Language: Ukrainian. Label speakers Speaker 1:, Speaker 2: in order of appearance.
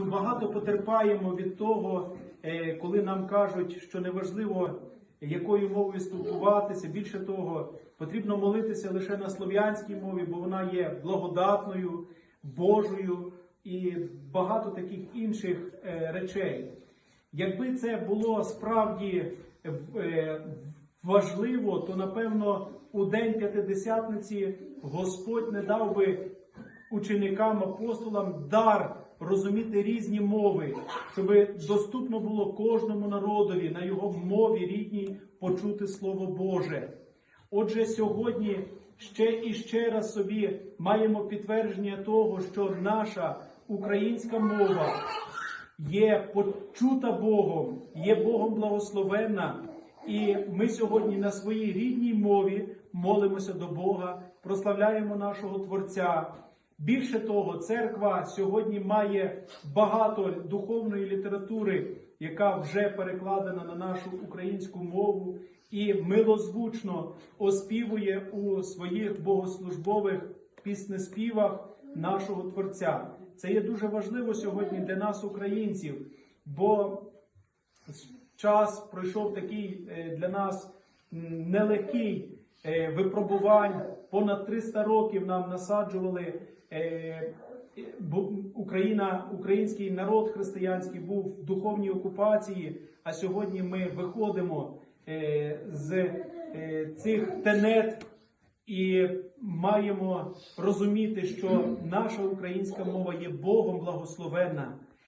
Speaker 1: багато потерпаємо від того, е, коли нам кажуть, що неважливо, якою мовою спілкуватися. Більше того, потрібно молитися лише на слов'янській мові, бо вона є благодатною, Божою і багато таких інших е, речей. Якби це було справді е, важливо, то напевно у день п'ятидесятниці Господь не дав би ученикам, апостолам дар розуміти різні мови, щоб доступно було кожному народові на його мові рідній почути Слово Боже. Отже, сьогодні ще і ще раз собі маємо підтвердження того, що наша українська мова є почута Богом, є Богом благословенна. І ми сьогодні на своїй рідній мові молимося до Бога, прославляємо нашого Творця. Більше того, церква сьогодні має багато духовної літератури, яка вже перекладена на нашу українську мову і милозвучно оспівує у своїх богослужбових піснеспівах нашого Творця. Це є дуже важливо сьогодні для нас, українців, бо час пройшов такий е, для нас нелегкий випробувань. Понад 300 років нам насаджували. е, Україна, український народ християнський був в духовній окупації, а сьогодні ми виходимо е, з е, цих тенет і маємо розуміти, що наша українська мова є Богом благословенна.